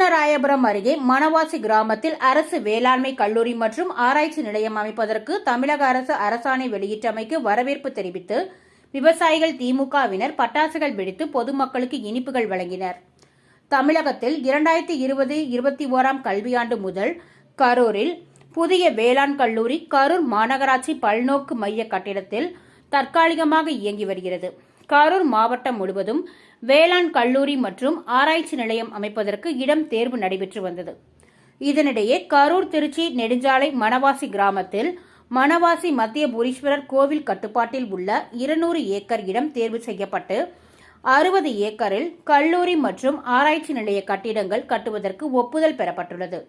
கிருஷ்ணராயபுரம் அருகே மணவாசி கிராமத்தில் அரசு வேளாண்மை கல்லூரி மற்றும் ஆராய்ச்சி நிலையம் அமைப்பதற்கு தமிழக அரசு அரசாணை வெளியிட்டமைக்கு வரவேற்பு தெரிவித்து விவசாயிகள் திமுகவினர் பட்டாசுகள் வெடித்து பொதுமக்களுக்கு இனிப்புகள் வழங்கினர். தமிழகத்தில் இரண்டாயிரத்தி இருபது இருபத்தி ஓராம் கல்வியாண்டு முதல் கரூரில் புதிய வேளாண் கல்லூரி கரூர் மாநகராட்சி பல்நோக்கு மைய கட்டிடத்தில் தற்காலிகமாக இயங்கி வருகிறது. கரூர் மாவட்டம் முழுவதும் வேளாண் கல்லூரி மற்றும் ஆராய்ச்சி நிலையம் அமைப்பதற்கு இடம் தேர்வு நடைபெற்று வந்தது. இதனிடையே கரூர் திருச்சி நெடுஞ்சாலை மணவாசி கிராமத்தில் மணவாசி மத்திய புரீஸ்வரர் கோவில் கட்டுப்பாட்டில் உள்ள இருநூறு ஏக்கர் இடம் தேர்வு செய்யப்பட்டு அறுபது ஏக்கரில் கல்லூரி மற்றும் ஆராய்ச்சி நிலைய கட்டிடங்கள் கட்டுவதற்கு ஒப்புதல் பெறப்பட்டுள்ளது.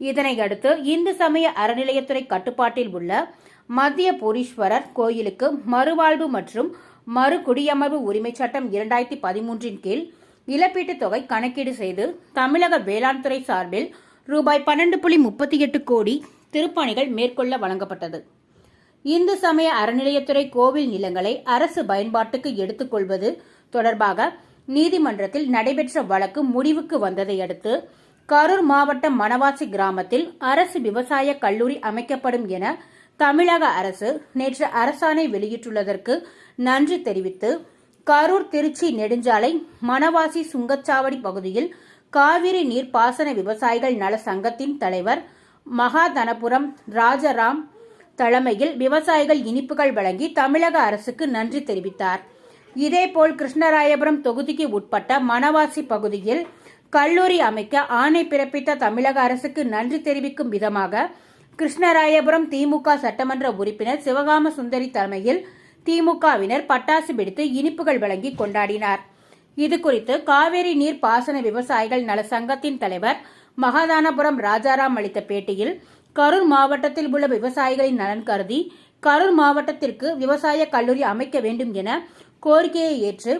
இதனையடுத்து இந்து சமய அறநிலையத்துறை கட்டுப்பாட்டில் உள்ள மத்திய புரீஸ்வரர் கோயிலுக்கு மறுவாழ்வு மற்றும் மறு குடியமர்வு உரிமை சட்டம் இரண்டாயிரத்தி பதிமூன்றின் கீழ் இழப்பீட்டுத் தொகை கணக்கீடு செய்து தமிழக வேளாண் துறை சார்பில் ரூபாய் பன்னெண்டு புள்ளி முப்பத்தி எட்டு கோடி திருப்பணிகள் மேற்கொள்ள வழங்கப்பட்டது. இந்து சமய அறநிலையத்துறை கோவில் நிலங்களை அரசு பயன்பாட்டுக்கு எடுத்துக்கொள்வது தொடர்பாக நீதிமன்றத்தில் நடைபெற்ற வழக்கு முடிவுக்கு வந்ததை அடுத்து கரூர் மாவட்டம் மணவாசி கிராமத்தில் அரசு விவசாய கல்லூரி அமைக்கப்படும் என தமிழக அரசு நேற்று அரசாணை வெளியிட்டுள்ளதற்கு நன்றி தெரிவித்து கரூர் திருச்சி நெடுஞ்சாலை மணவாசி சுங்கச்சாவடி பகுதியில் காவிரி நீர் பாசன விவசாயிகள் நல சங்கத்தின் தலைவர் மகாதனபுரம் ராஜராம் தலைமையில் விவசாயிகள் இனிப்புகள் வழங்கி தமிழக அரசுக்கு நன்றி தெரிவித்தார். இதேபோல் கிருஷ்ணராயபுரம் தொகுதிக்கு உட்பட்ட மணவாசி பகுதியில் கல்லூரி அமைக்க ஆணை பிறப்பித்த தமிழக அரசுக்கு நன்றி தெரிவிக்கும் விதமாக கிருஷ்ணராயபுரம் திமுக சட்டமன்ற உறுப்பினர் சிவகாம சுந்தரி தலைமையில் திமுகவினர் பட்டாசு பிடித்து இனிப்புகள் வழங்கி கொண்டாடினார். இதுகுறித்து காவேரி நீர் பாசன விவசாயிகள் நல சங்கத்தின் தலைவர் மகாதானபுரம் ராஜாராம் அளித்த பேட்டியில் கரூர் மாவட்டத்தில் உள்ள விவசாயிகளின் நலன் கருதி கரூர் மாவட்டத்திற்கு விவசாய கல்லூரி அமைக்க வேண்டும் என கோரிக்கையை ஏற்று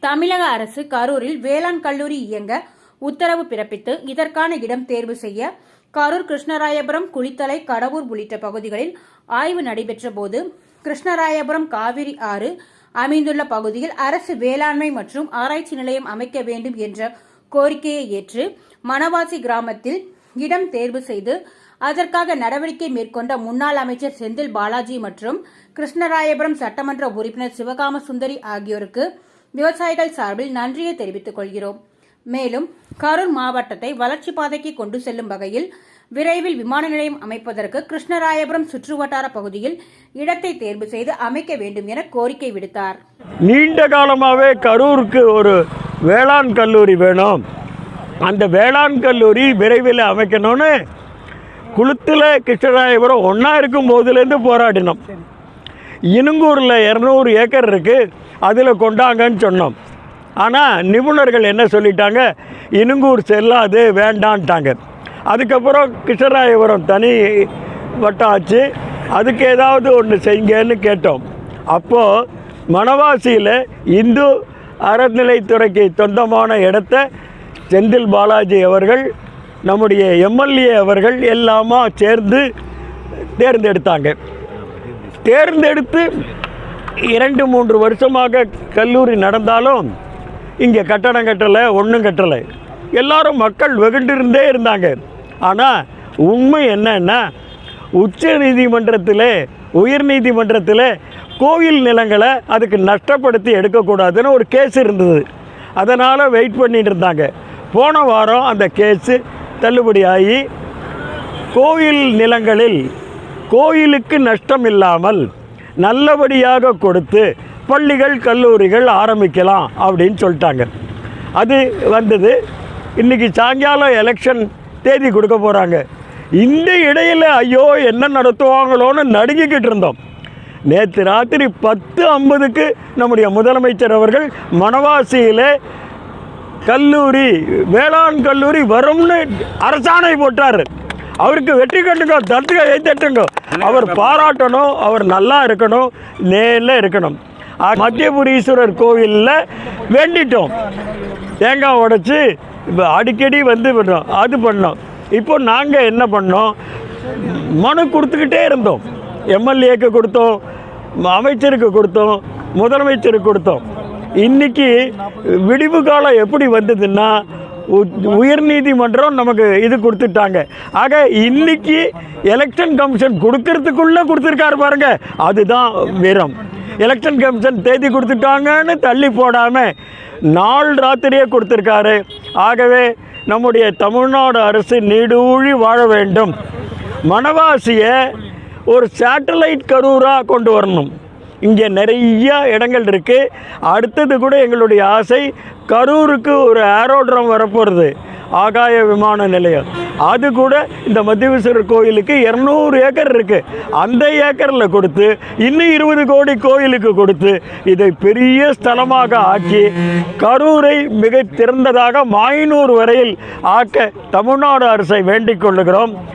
தமிழக அரசு கரூரில் வேளாண் கல்லூரி இயங்க உத்தரவு பிறப்பித்து இதற்கான இடம் தேர்வு செய்ய கரூர் கிருஷ்ணராயபுரம் குளித்தலை கடவூர் உள்ளிட்ட பகுதிகளில் ஆய்வு நடைபெற்ற போது கிருஷ்ணராயபுரம் காவிரி ஆறு அமைந்துள்ள பகுதியில் அரசு வேளாண்மை மற்றும் ஆராய்ச்சி நிலையம் அமைக்க வேண்டும் என்ற கோரிக்கையை ஏற்று மணவாசி கிராமத்தில் இடம் தேர்வு செய்து அதற்காக நடவடிக்கை மேற்கொண்ட முன்னாள் அமைச்சர் செந்தில் பாலாஜி மற்றும் கிருஷ்ணராயபுரம் சட்டமன்ற உறுப்பினர் சிவகாம சுந்தரி ஆகியோருக்கு விவசாயிகள் சார்பில் நன்றியை தெரிவித்துக் கொள்கிறோம். மேலும் கரூர் மாவட்டத்தை வளர்ச்சி பாதைக்கு கொண்டு செல்லும் வகையில் விரைவில் விமான நிலையம் அமைப்பதற்கு கிருஷ்ணராயபுரம் சுற்றுவட்டார பகுதியில் இடத்தை தேர்வு செய்து அமைக்க வேண்டும் என கோரிக்கை விடுத்தார். நீண்ட காலமாகவே கரூருக்கு ஒரு வேளாண் கல்லூரி வேணும். அந்த வேளாண் கல்லூரி விரைவில் அமைக்கணும்னு குளுத்தில் கிருஷ்ணராயபுரம் ஒன்றா இருக்கும் போதுலேருந்து போராடினோம். இனுங்கூரில் இரநூறு ஏக்கர் இருக்குது அதில் கொண்டாங்கன்னு சொன்னோம். ஆனால் நிபுணர்கள் என்ன சொல்லிட்டாங்க? இனுங்கூர் செல்லாது வேண்டான்ட்டாங்க. அதுக்கப்புறம் கிருஷ்ணராயபுரம் தனி வட்டம் ஆச்சு அதுக்கு ஏதாவது ஒன்று செய்யுங்கன்னு கேட்டோம். அப்போது மணவாசியில் இந்து அறநிலைத்துறைக்கு சொந்தமான இடத்த செந்தில் பாலாஜி அவர்கள் நம்முடைய எம்எல்ஏ அவர்கள் எல்லாமா சேர்ந்து தேர்ந்தெடுத்தாங்க. தேர்ந்தெடுத்து இரண்டு மூன்று வருஷமாக கல்லூரி நடந்தாலும் இங்கே கட்டடம் கட்டலை ஒன்றும் கட்டலை. எல்லாரும் மக்கள் வெகுண்டிருந்தே இருந்தாங்க. ஆனால் உண்மை என்னன்னா உச்ச நீதிமன்றத்தில் உயர் நீதிமன்றத்தில் கோயில் நிலங்களை அதுக்கு நஷ்டப்படுத்தி எடுக்கக்கூடாதுன்னு ஒரு கேஸ் இருந்தது. அதனால் வெயிட் பண்ணிட்டு இருந்தாங்க. போன வாரம் அந்த கேஸு தள்ளுபடி ஆகி கோயில் நிலங்களில் கோயிலுக்கு நஷ்டம் இல்லாமல் நல்லபடியாக கொடுத்து பள்ளிகள் கல்லூரிகள் ஆரம்பிக்கலாம் அப்படின்னு சொல்லிட்டாங்க. அது வந்தது. இன்றைக்கி சாயங்காலம் எலெக்ஷன் தேதி கொடுக்க போகிறாங்க இந்த இடையில் ஐயோ என்ன நடத்துவாங்களோன்னு நடுங்கிக்கிட்டு இருந்தோம். நேற்று ராத்திரி பத்து ஐம்பதுக்கு நம்முடைய முதலமைச்சர் அவர்கள் மணவாசியில் கல்லூரி வேளாண் கல்லூரி வரும்னு அரசாணை போட்டார். அவருக்கு வெற்றி கட்டுங்க தட்டுங்க தட்டுங்க அவர் பாராட்டணும் அவர் நல்லா இருக்கணும் நேரில் இருக்கணும். மத்தியபுரீஸ்வரர் கோவிலில் வேண்டிட்டோம். தேங்காய் உடைச்சி இப்போ அடிக்கடி வந்து பண்ணோம் அது பண்ணோம். இப்போ நாங்கள் என்ன பண்ணோம்? மனு கொடுத்துக்கிட்டே இருந்தோம். எம்எல்ஏக்கு கொடுத்தோம் அமைச்சருக்கு கொடுத்தோம் முதலமைச்சருக்கு கொடுத்தோம். இன்னைக்கு விடிவு காலம் எப்படி வந்ததுன்னா உயர் நீதிமன்றம் நமக்கு இது கொடுத்துட்டாங்க. ஆக இன்னைக்கு எலெக்ஷன் கமிஷன் கொடுக்கறதுக்குள்ளே கொடுத்துருக்காரு பாருங்க. அதுதான் வீரம் எலெக்ஷன் கமிஷன் தேதி கொடுத்துட்டாங்கன்னு தள்ளி போடாமல் நாள் ராத்திரியே கொடுத்துருக்காரு. ஆகவே நம்முடைய தமிழ்நாடு அரசு நீடூழி வாழ வேண்டும். மணவாசியை ஒரு சேட்டலைட் கரூராக கொண்டு வரணும். இங்கே நிறைய இடங்கள் இருக்குது அடுத்தது கூட எங்களுடைய ஆசை கரூருக்கு ஒரு ஏரோட்ரம் வரப்போகிறது ஆகாய விமான நிலையம். அது கூட இந்த மத்தியவீஸ்வரர் கோயிலுக்கு இரநூறு ஏக்கர் இருக்குது அந்த ஏக்கரில் கொடுத்து இன்னும் இருபது கோடி கோயிலுக்கு கொடுத்து இதை பெரிய ஸ்தலமாக ஆக்கி கரூரை மிக திறந்ததாக மாயனூர் வரையில் ஆக்க தமிழ்நாடு அரசை வேண்டிக் கொள்ளுகிறோம்.